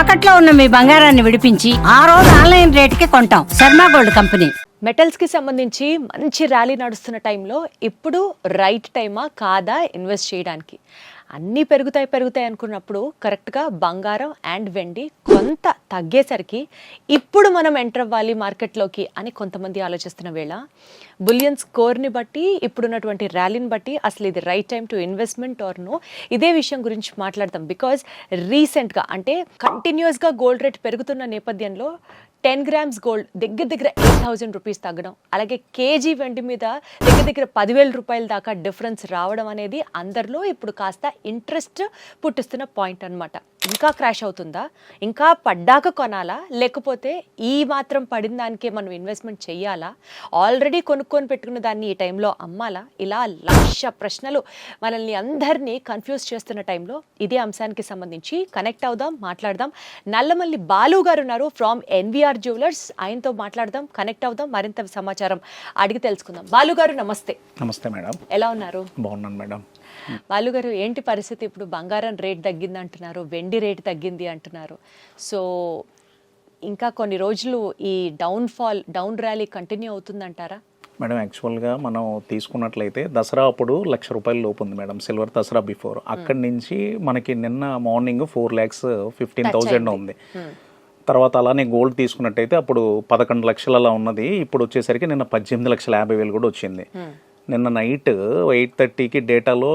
తాకట్లో ఉన్న మీ బంగారాన్ని విడిపించి ఆ రోజు ఆన్లైన్ రేటుకి కొంటాం. Sharma gold company. మెటల్స్కి సంబంధించి మంచి ర్యాలీ నడుస్తున్న టైంలో ఇప్పుడు రైట్ టైమా కాదా ఇన్వెస్ట్ చేయడానికి? అన్నీ పెరుగుతాయి పెరుగుతాయి అనుకున్నప్పుడు కరెక్ట్గా బంగారం అండ్ వెండి కొంత తగ్గేసరికి ఇప్పుడు మనం ఎంటర్ అవ్వాలి మార్కెట్లోకి అని కొంతమంది ఆలోచిస్తున్న వేళ బులియన్ స్కోర్ని బట్టి ఇప్పుడున్నటువంటి ర్యాలీని బట్టి అసలు ఇది right time to investment or no ఇదే విషయం గురించి మాట్లాడతాం బికాజ్ రీసెంట్గా అంటే కంటిన్యూస్గా గోల్డ్ రేట్ పెరుగుతున్న నేపథ్యంలో టెన్ గ్రామ్స్ గోల్డ్ దగ్గర దగ్గర ఎయిట్ థౌజండ్ రూపీస్ తగ్గడం. అలాగే కేజీ వెండి మీద దగ్గర దగ్గర పదివేల రూపాయల దాకా డిఫరెన్స్ రావడం అనేది అందరిలో ఇప్పుడు కాస్త ఇంట్రెస్ట్ పుట్టిస్తున్న పాయింట్ అనమాట ఇంకా క్రాష్ అవుతుందా? ఇంకా పడ్డాక కొనాలా? లేకపోతే ఈ మాత్రం పడిన దానికే మనం ఇన్వెస్ట్మెంట్ చెయ్యాలా? ఆల్రెడీ కొనుక్కొని పెట్టుకున్న దాన్ని ఈ టైంలో అమ్మాలా? ఇలా లక్ష ప్రశ్నలు మనల్ని అందరినీ కన్ఫ్యూజ్ చేస్తున్న టైంలో ఇదే అంశానికి సంబంధించి కనెక్ట్ అవుదాం మాట్లాడదాం. నల్లమల్లి బాలు గారు ఉన్నారు ఫ్రమ్ ఎన్విఆర్ జ్యువెలర్స్ ఆయనతో మాట్లాడదాం కనెక్ట్ అవుదాం. మరింత సమాచారం అడిగి తెలుసుకుందాం. బాలు గారు నమస్తే. నమస్తే మేడం. ఎలా ఉన్నారు? బాగున్నాను మేడం. బాలు గారు ఏంటి పరిస్థితి? ఇప్పుడు బంగారం రేట్ తగ్గింది అంటున్నారు వెండి రేట్ తగ్గింది అంటున్నారు. సో ఇంకా కొన్ని రోజులు ఈ down fall down rally continue అవుతుందంటారా? Madam యాక్చువల్గా మనం తీసుకున్నట్లయితే దసరా అప్పుడు లక్ష రూపాయల లోపు ఉంది మేడం సిల్వర్ దసరా బిఫోర్. అక్కడి నుంచి మనకి నిన్న morning four lakhs fifteen thousand ఉంది. తర్వాత అలానే గోల్డ్ తీసుకున్నట్టయితే అప్పుడు పదకొండు లక్షల అలా ఉన్నది ఇప్పుడు వచ్చేసరికి నిన్న పద్దెనిమిది లక్షల యాభై వేలు కూడా వచ్చింది. నిన్న నైట్ ఎయిట్ థర్టీకి డేటాలో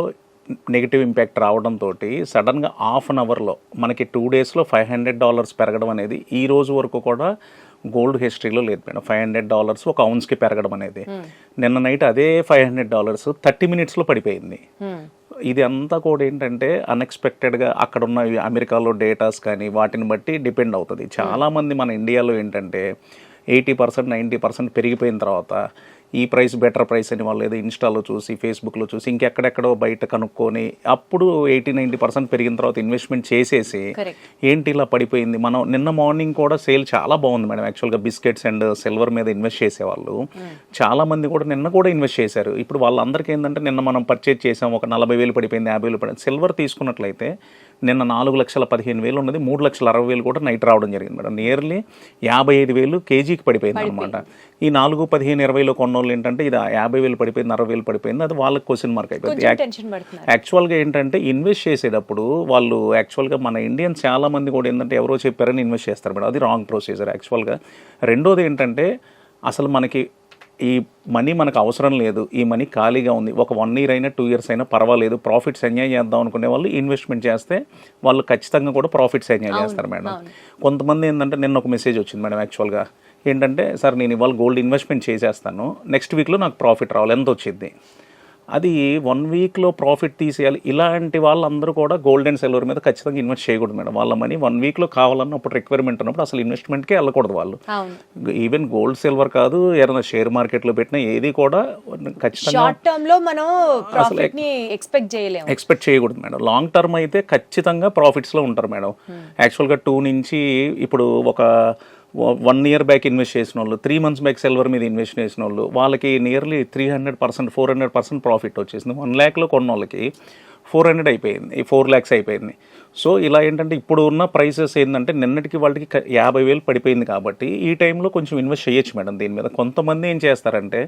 నెగిటివ్ ఇంపాక్ట్ రావడంతో సడన్గా హాఫ్ అన్ అవర్లో మనకి టూ డేస్లో ఫైవ్ హండ్రెడ్ డాలర్స్ పెరగడం అనేది ఈ రోజు వరకు కూడా గోల్డ్ హిస్టరీలో లేదు మేడం. ఫైవ్ హండ్రెడ్ డాలర్స్ ఒక ఔన్స్కి పెరగడం అనేది. నిన్న నైట్ అదే ఫైవ్ హండ్రెడ్ డాలర్స్ థర్టీ మినిట్స్లో పడిపోయింది. ఇది అంతా కూడా ఏంటంటే అన్ఎక్స్పెక్టెడ్గా అక్కడ ఉన్న అమెరికాలో డేటాస్ కానీ వాటిని బట్టి డిపెండ్ అవుతుంది. చాలామంది మన ఇండియాలో ఏంటంటే ఎయిటీ పర్సెంట్ నైంటీ పర్సెంట్ పెరిగిపోయిన తర్వాత ఈ ప్రైస్ బెటర్ ప్రైస్ అని వాళ్ళు ఏదో ఇన్స్టాలో చూసి ఫేస్బుక్లో చూసి ఇంకెక్కడెక్కడో బయట కనుక్కొని అప్పుడు ఎయిటీ నైంటీ పర్సెంట్ పెరిగిన తర్వాత ఇన్వెస్ట్మెంట్ చేసేసి. ఏంటి ఇలా పడిపోయింది? మనం నిన్న మార్నింగ్ కూడా సేల్ చాలా బాగుంది మేడం. యాక్చువల్గా బిస్కెట్స్ అండ్ సిల్వర్ మీద ఇన్వెస్ట్ చేసేవాళ్ళు. చాలా మంది కూడా నిన్న కూడా ఇన్వెస్ట్ చేశారు. ఇప్పుడు వాళ్ళందరికీ ఏంటంటే నిన్న మనం పర్చేజ్ చేసాం ఒక నలభై వేలు పడిపోయింది యాభై వేలు పడింది సిల్వర్ తీసుకున్నట్లయితే నిన్న నాలుగు లక్షల పదిహేను వేలు ఉన్నది మూడు లక్షల అరవై వేలు కూడా నైట్ రావడం జరిగింది మేడం. నియర్లీ యాభై ఐదు వేలు కేజీకి పడిపోయింది అనమాట ఈ నాలుగు పదిహేను ఇరవైలో కొన్న వాళ్ళు ఏంటంటే ఇది యాభై వేలు పడిపోయింది అరవై వేలు పడిపోయింది అది వాళ్ళకి క్వశ్చన్ మార్క్ అయిపోయింది. యాక్చువల్గా ఏంటంటే ఇన్వెస్ట్ చేసేటప్పుడు వాళ్ళు యాక్చువల్గా మన ఇండియన్స్ చాలా మంది కూడా ఏంటంటే ఎవరో చెప్పారని ఇన్వెస్ట్ చేస్తారు మేడం. అది రాంగ్ ప్రొసీజర్ యాక్చువల్గా రెండోది ఏంటంటే అసలు మనకి ఈ మనీ మనకు అవసరం లేదు ఈ మనీ ఖాళీగా ఉంది ఒక వన్ ఇయర్ అయినా టూ ఇయర్స్ అయినా పర్వాలేదు ప్రాఫిట్స్ ఎంజాయ్ చేద్దాం అనుకునే వాళ్ళు ఇన్వెస్ట్మెంట్ చేస్తే వాళ్ళు ఖచ్చితంగా కూడా ప్రాఫిట్స్ ఎంజాయ్ చేస్తారు మేడం. కొంతమంది ఏంటంటే నిన్న ఒక మెసేజ్ వచ్చింది మేడం యాక్చువల్గా ఏంటంటే సార్ నేను ఇవాళ గోల్డ్ ఇన్వెస్ట్మెంట్ చేసేస్తాను నెక్స్ట్ వీక్లో నాకు ప్రాఫిట్ రావాలి ఎంత వచ్చింది అది వన్ వీక్లో ప్రాఫిట్ తీసేయాలి. ఇలాంటి వాళ్ళందరూ కూడా గోల్డ్ అండ్ సిల్వర్ మీద ఖచ్చితంగా ఇన్వెస్ట్ చేయకూడదు మేడం. వాళ్ళ మనీ వన్ వీక్లో కావాలన్నప్పుడు రిక్వైర్మెంట్ ఉన్నప్పుడు అసలు ఇన్వెస్ట్మెంట్కే వెళ్ళకూడదు వాళ్ళు. ఈవెన్ గోల్డ్ సిల్వర్ కాదు ఏదైనా షేర్ మార్కెట్లో పెట్టినా ఏది కూడా ఖచ్చితంగా ఎక్స్పెక్ట్ చేయకూడదు మేడం. లాంగ్ టర్మ్ అయితే ఖచ్చితంగా ప్రాఫిట్స్లో ఉంటారు మేడం. యాక్చువల్గా టూ నుంచి ఇప్పుడు ఒక వన్ ఇయర్ బ్యాక్ ఇన్వెస్ట్ చేసిన వాళ్ళు త్రీ మంత్స్ బ్యాక్ సిల్వర్ మీద ఇన్వెస్ట్ చేసిన వాళ్ళు వాళ్ళకి nearly three hundred percent four hundred percent profit వచ్చేసింది. వన్ ల్యాక్లో కొన్న వాళ్ళకి ఫోర్ హండ్రెడ్ అయిపోయింది ఫోర్ ల్యాక్స్ అయిపోయింది. సో ఇలా ఏంటంటే ఇప్పుడు ఉన్న ప్రైసెస్ ఏంటంటే నిన్నటికి వాళ్ళకి యాభై వేలు పడిపోయింది కాబట్టి ఈ టైంలో కొంచెం ఇన్వెస్ట్ చేయొచ్చు మేడం దీని మీద. కొంతమంది ఏం చేస్తారంటే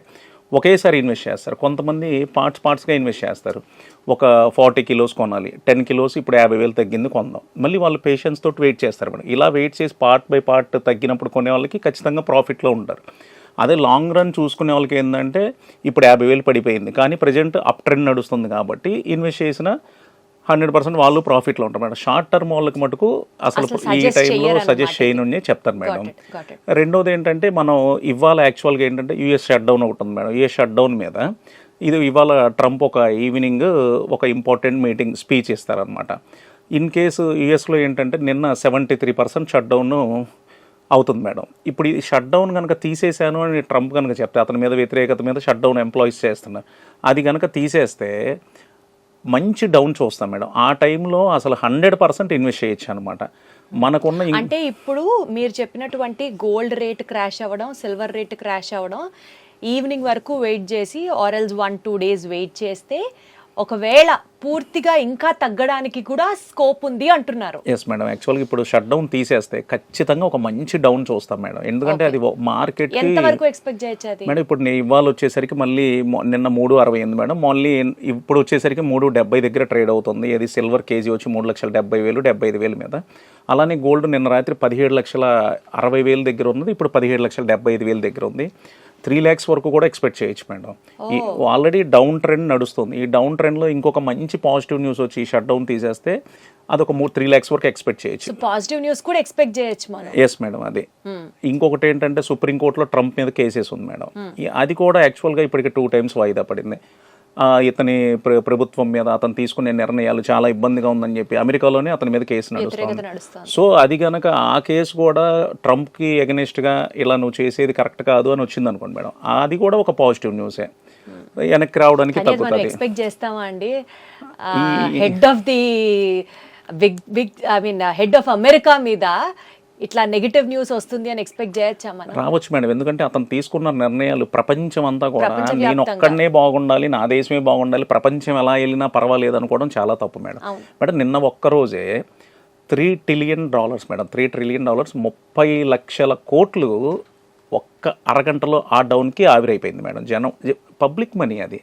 ఒకేసారి ఇన్వెస్ట్ చేస్తారు. కొంతమంది పార్ట్స్ పార్ట్స్గా ఇన్వెస్ట్ చేస్తారు. ఒక ఫార్టీ కిలోస్ కొనాలి టెన్ కిలోస్ ఇప్పుడు యాభై వేలు తగ్గింది కొందాం. మళ్ళీ వాళ్ళు పేషెన్స్ తోటి వెయిట్ చేస్తారు మేడం. ఇలా వెయిట్ చేసి పార్ట్ బై పార్ట్ తగ్గినప్పుడు కొనే వాళ్ళకి ఖచ్చితంగా ప్రాఫిట్లో ఉంటారు. అదే లాంగ్ రన్ చూసుకునే వాళ్ళకి ఏంటంటే ఇప్పుడు యాభై వేలు పడిపోయింది. కానీ ప్రజెంట్ అప్ ట్రెండ్ నడుస్తుంది కాబట్టి ఇన్వెస్ట్ చేసిన హండ్రెడ్ పర్సెంట్ వాళ్ళు ప్రాఫిట్లో ఉంటారు మేడం. షార్ట్ టర్మ్ వాళ్ళకి మటుకు అసలు ఈ టైంలో సజెస్ట్ చేయను చెప్తాను మేడం. రెండోది ఏంటంటే మనం ఇవాళ యాక్చువల్గా ఏంటంటే యూఎస్ షట్ డౌన్ ఒకటి ఉంది మేడం. యూఎస్ షట్ డౌన్ మీద ఇది ఇవాళ ట్రంప్ ఒక ఈవినింగ్ ఒక ఇంపార్టెంట్ మీటింగ్ స్పీచ్ ఇస్తారనమాట ఇన్ కేసు యూఎస్లో ఏంటంటే నిన్న seventy three percent shut down అవుతుంది మేడం. ఇప్పుడు ఈ షట్ డౌన్ కనుక తీసేశాను అని ట్రంప్ కనుక చెప్తే అతని మీద వ్యతిరేకత మీద షట్ డౌన్ ఎంప్లాయీస్ చేస్తున్నారు. అది కనుక తీసేస్తే మంచి డౌన్ చూస్తాం మేడం. ఆ టైంలో అసలు హండ్రెడ్ పర్సెంట్ ఇన్వెస్ట్ చేయొచ్చు అనమాట మనకున్న అంటే ఇప్పుడు మీరు చెప్పినటువంటి గోల్డ్ రేట్ క్రాష్ అవ్వడం సిల్వర్ రేట్ క్రాష్ అవ్వడం ఈవినింగ్ వరకు వెయిట్ చేసి ఆర్ఎల్స్ వన్ టూ డేస్ వెయిట్ చేస్తే ఒకవేళ పూర్తిగా ఇంకా తగ్గడానికి కూడా స్కోప్ ఉంది అంటున్నారు. ఎస్ మేడం యాక్చువల్గా ఇప్పుడు షట్ డౌన్ తీసేస్తే ఖచ్చితంగా ఒక మంచి డౌన్ చూస్తాం మేడం ఎందుకంటే అది మార్కెట్ ఎంత వరకు ఎక్స్పెక్ట్ చేయొచ్చు అది? మేడం ఇప్పుడు నేను ఇవాళ వచ్చేసరికి మళ్ళీ నిన్న మూడు అరవై ఎనిమిది మేడం మళ్ళీ ఇప్పుడు వచ్చేసరికి మూడు డెబ్బై దగ్గర ట్రేడ్ అవుతుంది. ఇది సిల్వర్ కేజీ వచ్చి మూడు లక్షల డెబ్బై వేలు డెబ్బై ఐదు వేలు మీద. అలానే గోల్డ్ నిన్న రాత్రి పదిహేడు లక్షల అరవై వేలు దగ్గర ఉన్నది ఇప్పుడు పదిహేడు లక్షల డెబ్బై ఐదు వేలు దగ్గర ఉంది. త్రీ ల్యాక్స్ వరకు కూడా ఎక్స్పెక్ట్ చేయొచ్చు మేడం. ఈ ఆల్రెడీ డౌన్ ట్రెండ్ నడుస్తుంది. ఈ డౌన్ ట్రెండ్లో ఇంకొక మంచి పాజిటివ్ న్యూస్ వచ్చి షట్ డౌన్ తీసేస్తే అదొక మూడు త్రీ ల్యాక్స్ వరకు ఎక్స్పెక్ట్ చేయొచ్చు. పాజిటివ్ న్యూస్ కూడా ఎక్స్పెక్ట్ చేయొచ్చు మనం. ఎస్ మేడం అది. ఇంకొకటి ఏంటంటే సుప్రీంకోర్టులో ట్రంప్ మీద కేసెస్ ఉంది మేడం. అది కూడా యాక్చువల్గా ఇప్పటికి టూ టైమ్స్ వాయిదా పడింది. ఇతని ప్ర- ప్రభుత్వం మీద అతను తీసుకునే నిర్ణయాలు చాలా ఇబ్బందిగా ఉందని చెప్పి అమెరికాలోనే అతని మీద కేసు నడుస్తుంది. సో అది గనక ఆ కేసు కూడా ట్రంప్కి ఎగనెస్ట్గా ఇలా నువ్వు చేసేది కరెక్ట్ కాదు అని వచ్చింది అనుకోండి మేడం. అది కూడా ఒక పాజిటివ్ న్యూసే. వెనక్కి రావడానికి తగ్గుతుంది. ఎక్స్పెక్ట్ చేస్తామా అండి? Head of the big big I mean head of America మీద ఇట్లా నెగిటివ్ న్యూస్ వస్తుంది అని ఎక్స్పెక్ట్ చేయొచ్చా మనం? రావచ్చు మేడం. ఎందుకంటే అతను తీసుకున్న నిర్ణయాలు ప్రపంచం అంతా కూడా. నేను ఒక్కడనే బాగుండాలి నా దేశమే బాగుండాలి ప్రపంచం ఎలా వెళ్ళినా పర్వాలేదు అనుకోవడం చాలా తప్పు మేడం. మేడం నిన్న ఒక్కరోజే three trillion dollars madam. Three trillion dollars ముప్పై లక్షల కోట్లు ఒక్క అరగంటలో ఆ డౌన్కి ఆవిరైపోయింది మేడం. జనం పబ్లిక్ మనీ అది.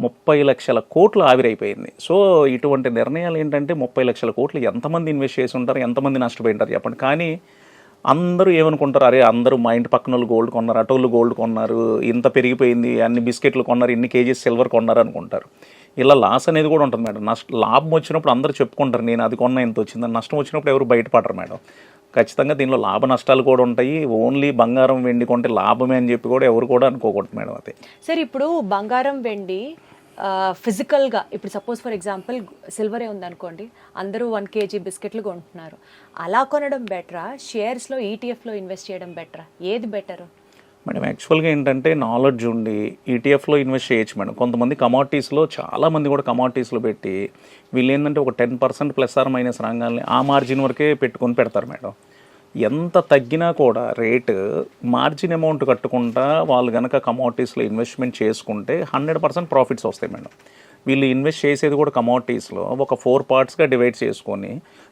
ముప్పై లక్షల కోట్లు ఆవిరైపోయింది. సో ఇటువంటి నిర్ణయాలు ఏంటంటే ముప్పై లక్షల కోట్లు ఎంతమంది ఇన్వెస్ట్ చేసి ఉంటారు ఎంతమంది నష్టపోయి ఉంటారు చెప్పండి. కానీ అందరూ ఏమనుకుంటారు? అరే అందరూ మా ఇంటి పక్కన వాళ్ళు గోల్డ్ కొన్నారు అటోళ్ళు గోల్డ్ కొన్నారు ఇంత పెరిగిపోయింది అన్ని బిస్కెట్లు కొన్నారు ఇన్ని కేజీస్ సిల్వర్ కొన్నారు అనుకుంటారు ఇలా లాస్ అనేది కూడా ఉంటుంది మేడం. నష్ట లాభం వచ్చినప్పుడు అందరూ చెప్పుకుంటారు నేను అది కొన్నా ఇంత వచ్చిందని నష్టం వచ్చినప్పుడు ఎవరు బయటపడరు మేడం. ఖచ్చితంగా దీనిలో లాభ నష్టాలు కూడా ఉంటాయి. ఓన్లీ బంగారం వెండి కొంటే లాభమే అని చెప్పి కూడా ఎవరు కూడా అనుకోకూడదు మేడం అది. సరే ఇప్పుడు బంగారం వెండి ఫిజికల్గా ఇప్పుడు సపోజ్ ఫర్ ఎగ్జాంపుల్ సిల్వరే ఉందనుకోండి అందరూ వన్ కేజీ బిస్కెట్లు కొంటున్నారు. అలా కొనడం బెటరా? షేర్స్లో ఈటీఎఫ్లో ఇన్వెస్ట్ చేయడం బెటరా? ఏది బెటర్? మేడం యాక్చువల్గా ఏంటంటే నాలెడ్జ్ ఉండి ఈటీఎఫ్లో ఇన్వెస్ట్ చేయొచ్చు మేడం. కొంతమంది కమాడిటీస్లో చాలామంది కూడా కమాడిటీస్లో పెట్టి వీళ్ళు ఏంటంటే ఒక ten percent plus or minus రంగాల్ని ఆ మార్జిన్ వరకే పెట్టుకొని పెడతారు మేడం. ఎంత తగ్గినా కూడా రేటు మార్జిన్ అమౌంట్ కట్టుకుంటా వాళ్ళు కనుక కమాడిటీస్లో ఇన్వెస్ట్మెంట్ చేసుకుంటే హండ్రెడ్ పర్సెంట్ ప్రాఫిట్స్ వస్తాయి మేడం. వీళ్ళు ఇన్వెస్ట్ చేసేది కూడా కమోడిటీస్లో ఒక ఫోర్ పార్ట్స్గా డివైడ్ చేసుకొని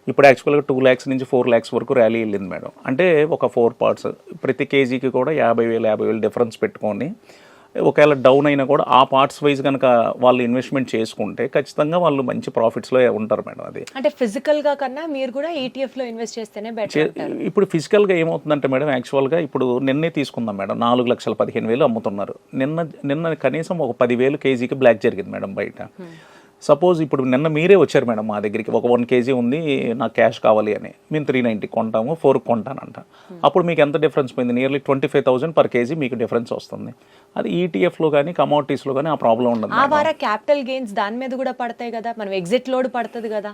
ఇప్పుడు యాక్చువల్గా టూ ల్యాక్స్ నుంచి ఫోర్ ల్యాక్స్ వరకు ర్యాలీ వెళ్ళింది మేడం. అంటే ఒక ఫోర్ పార్ట్స్ ప్రతి కేజీకి కూడా యాభై వేలు యాభై వేలు డిఫరెన్స్ పెట్టుకొని ఒకవేళ డౌన్ అయినా కూడా ఆ పార్ట్స్ వైజ్ కనుక వాళ్ళు ఇన్వెస్ట్మెంట్ చేసుకుంటే ఖచ్చితంగా వాళ్ళు మంచి ప్రాఫిట్స్లో ఉంటారు మేడం అది. అంటే physical గా కన్నా మీరు కూడా ETF లో ఇన్వెస్ట్ చేస్తేనే బెటర్ ఇప్పుడు ఫిజికల్గా ఏమవుతుందంటే మేడం యాక్చువల్గా ఇప్పుడు నిన్నే తీసుకుందాం మేడం నాలుగు లక్షల పదిహేను వేలు అమ్ముతున్నారు. నిన్న నిన్న కనీసం ఒక పదివేలు కేజీకి బ్లాక్ జరిగింది మేడం బయట. సపోజ్ ఇప్పుడు నిన్న మీరే వచ్చారు మేడం మా దగ్గరికి. ఒక వన్ కేజీ ఉంది నాకు క్యాష్ కావాలి అని. మేము త్రీ నైంటీ కొంటాము ఫోర్ కొంటానంట. అప్పుడు మీకు ఎంత డిఫరెన్స్ పోయింది? Nearly twenty five thousand per KG మీకు డిఫరెన్స్ వస్తుంది. అది E ఈటీఎఫ్లో కానీ కమోడిటీస్లో కానీ ఆ ప్రాబ్లం ఉండదు ఆ వార క్యాపిటల్ గెయిన్స్ దాని మీద కూడా పడతాయి కదా? మనం ఎగ్జిట్ లోడ్ పడుతుంది కదా?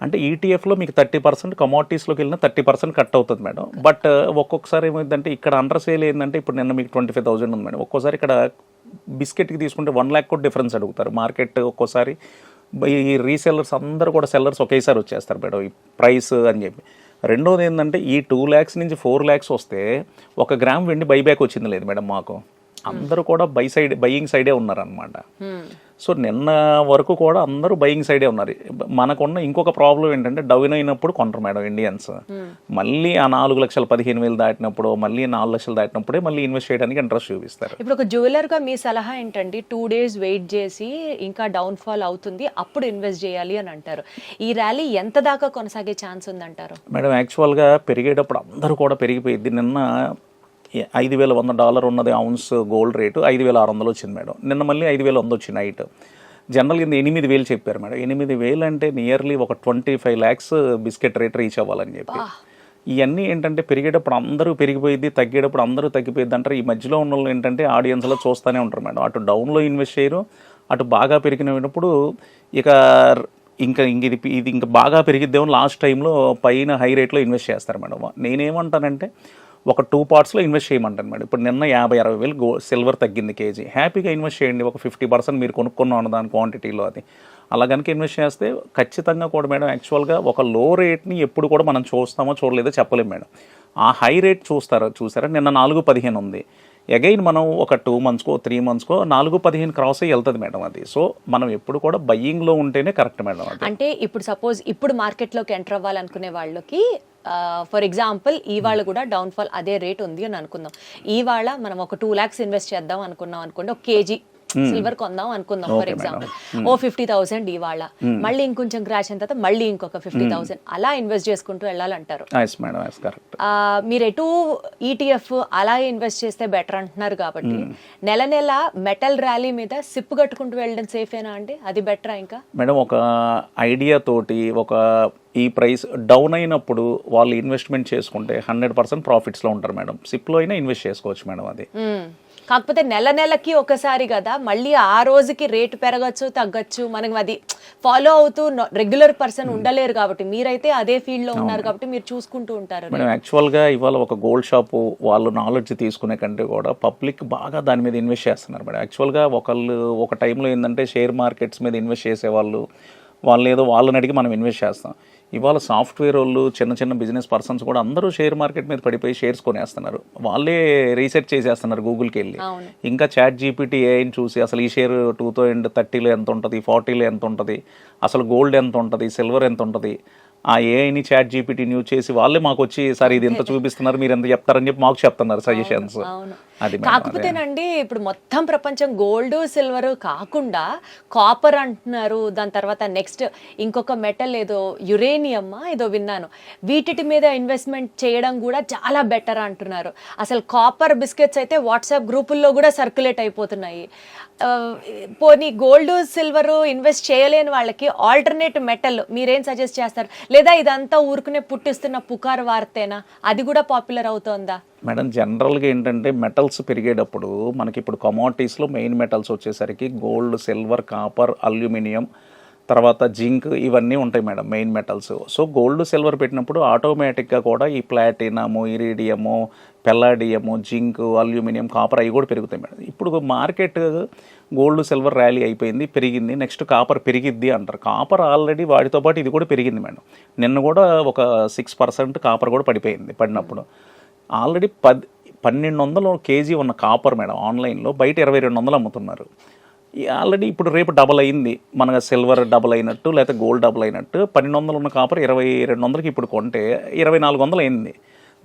అంటే E ఈటీఎఫ్లో మీకు థర్టీ పర్సెంట్ కమాడిటీస్లోకి వెళ్ళిన థర్టీ పర్సెంట్ కట్ అవుతుంది మేడం. బట్ ఒక్కొక్కసారి ఏమైందంటే ఇక్కడ అండర్ సేల్ ఏంటంటే ఇప్పుడు నిన్న మీకు ట్వంటీ ఫైవ్ థౌసండ్ ఉంది మేడం. ఒక్కోసారి ఇక్కడ బిస్కెట్కి తీసుకుంటే వన్ ల్యాక్ కూడా డిఫరెన్స్ అడుగుతారు. మార్కెట్ ఒక్కోసారి ఈ రీసెల్లర్స్ అందరూ కూడా సెల్లర్స్ ఒకేసారి వచ్చేస్తారు మేడం. ఈ ప్రైస్ అని చెప్పి. రెండోది ఏంటంటే ఈ టూ ల్యాక్స్ నుంచి ఫోర్ ల్యాక్స్ వస్తే ఒక గ్రామ్ వెండి బైబ్యాక్ వచ్చింది లేదు మేడం మాకు. అందరూ కూడా బై సైడ్ బయ్యింగ్ సైడే ఉన్నారనమాట సో నిన్న వరకు కూడా అందరూ బయింగ్ సైడే ఉన్నారు. మనకున్న ఇంకొక ప్రాబ్లం ఏంటంటే డౌన్ అయినప్పుడు కొంటారు మేడం ఇండియన్స్. మళ్ళీ ఆ నాలుగు లక్షల పదిహేను వేలు దాటినప్పుడు మళ్ళీ నాలుగు లక్షలు దాటినప్పుడే మళ్ళీ ఇన్వెస్ట్ చేయడానికి ఇంట్రెస్ట్ చూపిస్తారు. ఇప్పుడు ఒక జ్యువెలర్గా మీ సలహా ఏంటండి? టూ డేస్ వెయిట్ చేసి ఇంకా డౌన్ ఫాల్ అవుతుంది అప్పుడు ఇన్వెస్ట్ చేయాలి అని అంటారు. ఈ ర్యాలీ ఎంత దాకా కొనసాగే ఛాన్స్ ఉందంటారు? మేడం యాక్చువల్గా పెరిగేటప్పుడు అందరూ కూడా పెరిగిపోయింది నిన్న ఐదు వేల వంద డాలర్ ఉన్నది అవున్స్ గోల్డ్ రేటు ఐదు వేల ఆరు వందలు వచ్చింది మేడం. నిన్న మళ్ళీ ఐదు వేల వంద వచ్చింది నైట్ జనరల్గా ఇది ఎనిమిది వేలు చెప్పారు మేడం. ఎనిమిది వేలు అంటే నియర్లీ ఒక twenty five lakhs biscuit rate reach అవ్వాలని చెప్పి. ఇవన్నీ ఏంటంటే పెరిగేటప్పుడు అందరూ పెరిగిపోయింది తగ్గేటప్పుడు అందరూ తగ్గిపోయింది అంటారు. ఈ మధ్యలో ఉన్న వాళ్ళు ఏంటంటే ఆడియన్స్లో చూస్తూనే ఉంటారు మేడం. అటు డౌన్లో ఇన్వెస్ట్ చేయరు అటు బాగా పెరిగినప్పుడు ఇక ఇంకా ఇంక ఇది ఇది ఇంకా బాగా పెరిగిద్దేమో లాస్ట్ టైంలో పైన హై రేట్లో ఇన్వెస్ట్ చేస్తారు మేడం. నేనేమంటానంటే ఒక టూ పార్ట్స్లో ఇన్వెస్ట్ చేయమంటాను మేడం. ఇప్పుడు నిన్న యాభై అరవై వేలు గో సిల్వర్ తగ్గింది కేజీ. హ్యాపీగా ఇన్వెస్ట్ చేయండి. ఒక ఫిఫ్టీ పర్సెంట్ మీరు కొనుక్కున్నాను దాని క్వాంటిటీలో అది. అలా కనుక ఇన్వెస్ట్ చేస్తే ఖచ్చితంగా కూడా మేడం యాక్చువల్గా ఒక లో రేట్ని ఎప్పుడు కూడా మనం చూస్తామో చూడలేదో చెప్పలేము మేడం. ఆ హై రేట్ చూస్తారా చూసారా? నిన్న నాలుగు పదిహేను ఉంది. అగైన్ మనం ఒక టూ మంత్స్కో త్రీ మంత్స్కో నాలుగు పదిహేను క్రాస్ అయ్యి వెళ్తుంది మేడం అది. సో మనం ఎప్పుడు కూడా బయ్యింగ్లో ఉంటేనే కరెక్ట్ మేడం అంటే ఇప్పుడు సపోజ్ ఇప్పుడు మార్కెట్లోకి ఎంటర్ అవ్వాలనుకునే వాళ్ళకి ఫర్ ఎగ్జాంపుల్ ఇవాళ కూడా డౌన్ఫాల్ అదే రేట్ ఉంది అని అనుకుందాం. ఇవాళ మనం ఒక టూ ల్యాక్స్ ఇన్వెస్ట్ చేద్దాం అనుకున్నాం అనుకోండి ఒక కేజీ సిల్వర్ కొందాం అనుకుందాం ఫర్ ఎగ్జాంపుల్ ఓ ఫిఫ్టీ థౌసండ్ ఇవాళ. మళ్ళీ ఇంకొంచెం క్రాష్ అయిన తర్వాత మళ్ళీ ఇంకొక ఫిఫ్టీ థౌసండ్ అలా ఇన్వెస్ట్ చేసుకుంటూ వెళ్ళాలంటారు. మీరు ఎటు ఈటీఎఫ్ అలా ఇన్వెస్ట్ చేస్తే బెటర్ అంటున్నారు కాబట్టి నెల నెల మెటల్ ర్యాలీ మీద సిప్ కట్టుకుంటూ వెళ్ళడం సేఫేనా అండి? అది బెటరా ఇంకా? మేడం ఒక ఐడియా తోటి ఒక ఈ ప్రైస్ డౌన్ అయినప్పుడు వాళ్ళు ఇన్వెస్ట్మెంట్ చేసుకుంటే హండ్రెడ్ పర్సెంట్ ప్రాఫిట్స్లో ఉంటారు మేడం సిప్లో అయినా ఇన్వెస్ట్ చేసుకోవచ్చు మేడం అది. కాకపోతే నెల నెలకి ఒకసారి కదా మళ్ళీ ఆ రోజుకి రేటు పెరగచ్చు తగ్గచ్చు మనకి అది ఫాలో అవుతూ రెగ్యులర్ పర్సన్ ఉండలేరు కాబట్టి మీరైతే అదే ఫీల్డ్లో ఉన్నారు కాబట్టి మీరు చూసుకుంటూ ఉంటారు మేడం యాక్చువల్గా ఇవాళ ఒక గోల్డ్ షాపు వాళ్ళు నాలెడ్జ్ తీసుకునే కంటే కూడా పబ్లిక్ బాగా దాని మీద ఇన్వెస్ట్ చేస్తున్నారు మేడం. యాక్చువల్గా ఒకళ్ళు ఒక టైంలో ఏంటంటే షేర్ మార్కెట్స్ మీద ఇన్వెస్ట్ చేసేవాళ్ళు వాళ్ళు ఏదో వాళ్ళని అడిగి మనం ఇన్వెస్ట్ చేస్తాం. ఇవాళ సాఫ్ట్వేర్ వాళ్ళు చిన్న చిన్న బిజినెస్ పర్సన్స్ కూడా అందరూ షేర్ మార్కెట్ మీద పడిపోయి షేర్స్ కొనేస్తున్నారు. వాళ్ళే రీసెర్చ్ చేసేస్తున్నారు గూగుల్కి వెళ్ళి. ఇంకా చాట్ జీపీటీ ఏఐని చూసి అసలు ఈ షేర్ టూ థౌజండ్ థర్టీలో ఎంత ఉంటుంది ఫార్టీలో ఎంత ఉంటుంది అసలు గోల్డ్ ఎంత ఉంటుంది సిల్వర్ ఎంత ఉంటుంది ఆ ఏఐని చాట్ జీపీటీని యూజ్ చేసి వాళ్ళే మాకు వచ్చి సార్ ఇది ఎంత చూపిస్తున్నారు మీరు ఎంత చెప్తారని చెప్పి మాకు చెప్తున్నారు సజెషన్స్ అవును అది కాకపోతేనండి ఇప్పుడు మొత్తం ప్రపంచం గోల్డ్ సిల్వర్ కాకుండా కాపర్ అంటున్నారు. దాని తర్వాత నెక్స్ట్ ఇంకొక మెటల్ ఏదో యురేనియం ఏదో విన్నాను. వీటి మీద ఇన్వెస్ట్మెంట్ చేయడం కూడా చాలా బెటర్ అంటున్నారు. అసలు కాపర్ బిస్కెట్స్ అయితే వాట్సాప్ గ్రూపుల్లో కూడా సర్క్యులేట్ అయిపోతున్నాయి. పోనీ గోల్డ్ సిల్వర్ ఇన్వెస్ట్ చేయలేని వాళ్ళకి ఆల్టర్నేట్ మెటల్ మీరేం సజెస్ట్ చేస్తారు? లేదా ఇదంతా ఊరుకునే పుట్టిస్తున్న పుకారు వార్తేనా? అది కూడా పాపులర్ అవుతోందా? మేడం జనరల్గా ఏంటంటే మెటల్స్ పెరిగేటప్పుడు మనకి ఇప్పుడు కమోడిటీస్లో మెయిన్ మెటల్స్ వచ్చేసరికి గోల్డ్ సిల్వర్ కాపర్ అల్యూమినియం తర్వాత జింక్ ఇవన్నీ ఉంటాయి madam main metals. So gold silver పెట్టినప్పుడు ఆటోమేటిక్గా కూడా ఈ platinum iridium palladium zinc aluminium copper అవి కూడా పెరుగుతాయి మేడం. ఇప్పుడు మార్కెట్ గోల్డ్ సిల్వర్ ర్యాలీ అయిపోయింది పెరిగింది నెక్స్ట్ కాపర్ పెరిగిద్ది అంటారు. కాపర్ ఆల్రెడీ వాటితో పాటు ఇది కూడా పెరిగింది మేడం. నిన్న కూడా ఒక సిక్స్ పర్సెంట్ కాపర్ కూడా పడిపోయింది పడినప్పుడు. ఆల్రెడీ పది పన్నెండు వందలు కేజీ ఉన్న కాపర్ మేడం ఆన్లైన్లో బయట ఇరవై రెండు వందలు అమ్ముతున్నారు ఆల్రెడీ ఇప్పుడు రేపు డబల్ అయింది. మన సిల్వర్ డబల్ అయినట్టు లేకపోతే గోల్డ్ డబల్ అయినట్టు పన్నెండు వందలు ఉన్న కాపర్ ఇరవై రెండు వందలకి ఇప్పుడు కొంటే ఇరవై నాలుగు వందలు అయింది.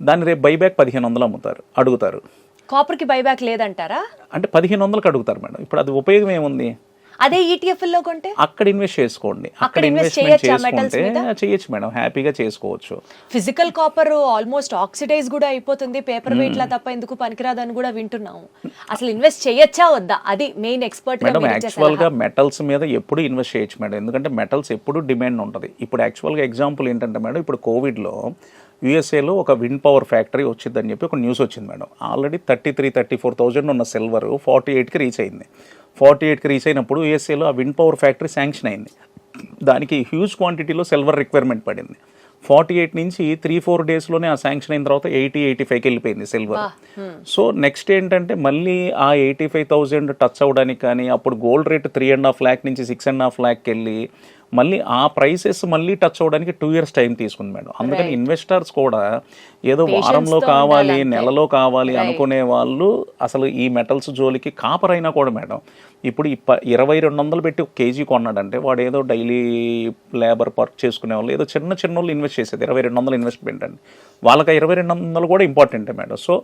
దాన్ని రేపు బైబ్యాక్ పదిహేను వందలు అమ్ముతారు అడుగుతారు. కాపర్కి బైబ్యాక్ లేదంటారా? అంటే పదిహేను వందలకి అడుగుతారు మేడం. ఇప్పుడు అది ఉపయోగం ఏముంది? అదే E ఈటీఎఫ్లో కొంటే? అక్కడ ఇన్వెస్ట్ చేసుకోండి. అక్కడ ఇన్వెస్ట్మెంట్ metals చేసుకుంటే చేయొచ్చు మేడం. హ్యాపీగా చేసుకోవచ్చు. ఫిజికల్ కాపర్ ఆల్మోస్ట్ ఆక్సిడైజ్ కూడా అయిపోతుంది. పేపర్ వెయిట్ లా తప్ప ఎందుకు పనికిరాదని కూడా వింటున్నాము. అసలు ఇన్వెస్ట్ చేయొచ్చా వద్దా? అది మెయిన్ ఎక్స్పర్ట్ మేడం యాక్చువల్గా మెటల్స్ మీద ఎప్పుడు ఇన్వెస్ట్ చేయొచ్చు మేడం. ఎందుకంటే మెటల్స్ ఎప్పుడు డిమాండ్ ఉంటుంది. ఇప్పుడు యాక్చువల్గా ఎగ్జాంపుల్ ఏంటంటే మేడం ఇప్పుడు కోవిడ్లో యూఎస్ఏలో ఒక విండ్ పవర్ ఫ్యాక్టరీ వచ్చిందని చెప్పి ఒక న్యూస్ వచ్చింది madam. Already thirty three thirty four thousand ఉన్న సిల్వర్ ఫార్టీ ఎయిట్కి రీచ్ అయింది. ఫార్టీ ఎయిట్కి రీచ్ అయినప్పుడు యూఎస్ఏలో ఆ విండ్ పవర్ ఫ్యాక్టరీ శాంక్షన్ అయింది. దానికి హ్యూజ్ క్వాంటిటీలో సిల్వర్ రిక్వైర్మెంట్ పడింది. ఫార్టీ ఎయిట్ నుంచి త్రీ ఫోర్ డేస్లోనే ఆ శాంక్షన్ అయిన తర్వాత ఎయిటీ ఎయిటీ ఫైవ్కి వెళ్ళిపోయింది సిల్వర్. సో నెక్స్ట్ ఏంటంటే మళ్ళీ ఆ ఎయిటీ ఫైవ్ థౌజండ్ టచ్ అవ్వడానికి కానీ అప్పుడు gold rate three and half lakh నుంచి సిక్స్ అండ్ హాఫ్ ల్యాక్కి వెళ్ళి మళ్ళీ ఆ ప్రైసెస్ మళ్ళీ టచ్ అవ్వడానికి టూ ఇయర్స్ టైం తీసుకుంది మేడం. అందుకని ఇన్వెస్టర్స్ కూడా ఏదో వారంలో కావాలి నెలలో కావాలి అనుకునే వాళ్ళు అసలు ఈ మెటల్స్ జోలికి కాపర్ అయినా కూడా మేడం. ఇప్పుడు ఇరవై రెండు వందలు పెట్టి ఒక కేజీ కొన్నాడంటే వాడు ఏదో డైలీ లేబర్ వర్క్ చేసుకునే వాళ్ళు ఏదో చిన్న చిన్న వాళ్ళు ఇన్వెస్ట్ చేసేది. ఇరవై రెండు వందలు ఇన్వెస్ట్మెంట్ అండి. వాళ్ళకి ఇరవై రెండు వందలు కూడా ఇంపార్టెంటే మేడం. సో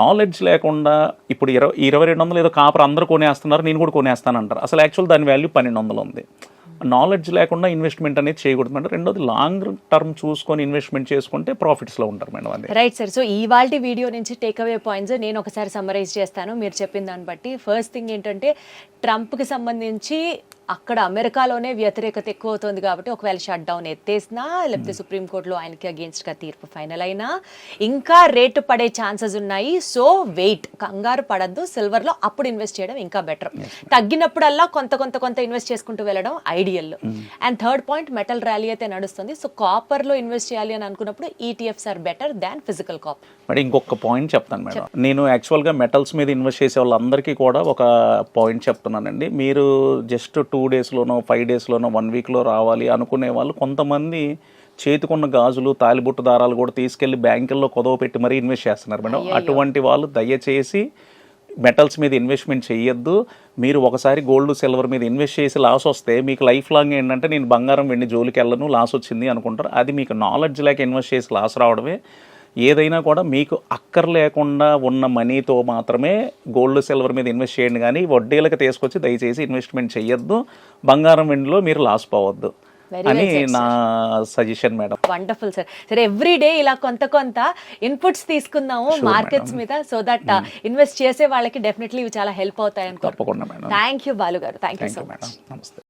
నాలెడ్జ్ లేకుండా ఇప్పుడు ఇరవై ఇరవై రెండు వందలు ఏదో కాపర్ అందరూ కొనేస్తున్నారు నేను కూడా కొనేస్తాను అంటారు అసలు యాక్చువల్ దాని వాల్యూ పన్నెండు వందలు ఉంది. నాలెడ్జ్ లేకుండా ఇన్వెస్ట్మెంట్ అనేది చేయకూడదు మేడం. రెండోది లాంగ్ టర్మ్ చూసుకొని ఇన్వెస్ట్మెంట్ చేసుకుంటే ప్రాఫిట్స్లో ఉంటారు మేడం అది. రైట్ సార్ సో ఇవాళ వీడియో నుంచి టేక్ అవే పాయింట్స్ నేను ఒకసారి సమ్మరైజ్ చేస్తాను. మీరు చెప్పిన దాన్ని బట్టి ఫస్ట్ థింగ్ ఏంటంటే ట్రంప్కి సంబంధించి అక్కడ అమెరికాలోనే వ్యతిరేకత ఎక్కువ అవుతుంది కాబట్టి ఒకవేళ షట్ డౌన్ ఎత్తేసినా లేకపోతే సుప్రీంకోర్టులో ఆయనకి అగేన్స్ట్గా తీర్పు ఫైనల్ అయినా ఇంకా రేటు పడే ఛాన్సెస్ ఉన్నాయి. సో వెయిట్ కంగారు పడద్దు. సిల్వర్లో అప్పుడు ఇన్వెస్ట్ చేయడం ఇంకా బెటర్ తగ్గినప్పుడల్లా కొంత కొంత కొంత ఇన్వెస్ట్ చేసుకుంటూ వెళ్ళడం ideal and third point metal rally అయితే నడుస్తుంది. సో కాపర్లో ఇన్వెస్ట్ చేయాలి అని అనుకున్నప్పుడు ETFs are better than physical copper madam ఇంకొక పాయింట్ చెప్తాను మేడం. నేను యాక్చువల్గా మెటల్స్ మీద ఇన్వెస్ట్ చేసే వాళ్ళందరికీ కూడా ఒక పాయింట్ చెప్తున్నానండి. మీరు జస్ట్ టూ డేస్లోనో ఫైవ్ డేస్లోనో వన్ వీక్లో రావాలి అనుకునే వాళ్ళు కొంతమంది చేతికున్న గాజులు తాలిబుట్టు దారాలు కూడా తీసుకెళ్ళి బ్యాంకుల్లో కొదవ పెట్టి మరీ ఇన్వెస్ట్ చేస్తున్నారు మేడం. అటువంటి వాళ్ళు దయచేసి మెటల్స్ మీద ఇన్వెస్ట్మెంట్ చేయొద్దు మీరు ఒకసారి గోల్డ్ సిల్వర్ మీద ఇన్వెస్ట్ చేసి లాస్ వస్తే మీకు లైఫ్ లాంగ్ ఏంటంటే నేను బంగారం వెండి జోలికి వెళ్ళను లాస్ వచ్చింది అనుకుంటారు. అది మీకు నాలెడ్జ్ లేక ఇన్వెస్ట్ చేసి లాస్ రావడమే. ఏదైనా కూడా మీకు అక్కర్ లేకుండా ఉన్న మనీతో మాత్రమే గోల్డ్ సిల్వర్ మీద ఇన్వెస్ట్ చేయండి కానీ వడ్డీలకు తీసుకొచ్చి దయచేసి ఇన్వెస్ట్మెంట్ చేయొద్దు బంగారం వెండిలో మీరు లాస్ పోవద్దు. అని నా సజెషన్ మేడం వండర్ఫుల్ సార్ సరే ఎవ్రీ డే ఇలా కొంత కొంత ఇన్పుట్స్ తీసుకుందాము మార్కెట్స్ మీద సో దట్ ఇన్వెస్ట్ చేసే వాళ్ళకి డెఫినెట్లీ ఇవి చాలా హెల్ప్ అవుతాయి అనుకో తప్పకుండా మేడం థ్యాంక్ యూ బాలు గారు. థ్యాంక్ యూ సో మచ్ నమస్తే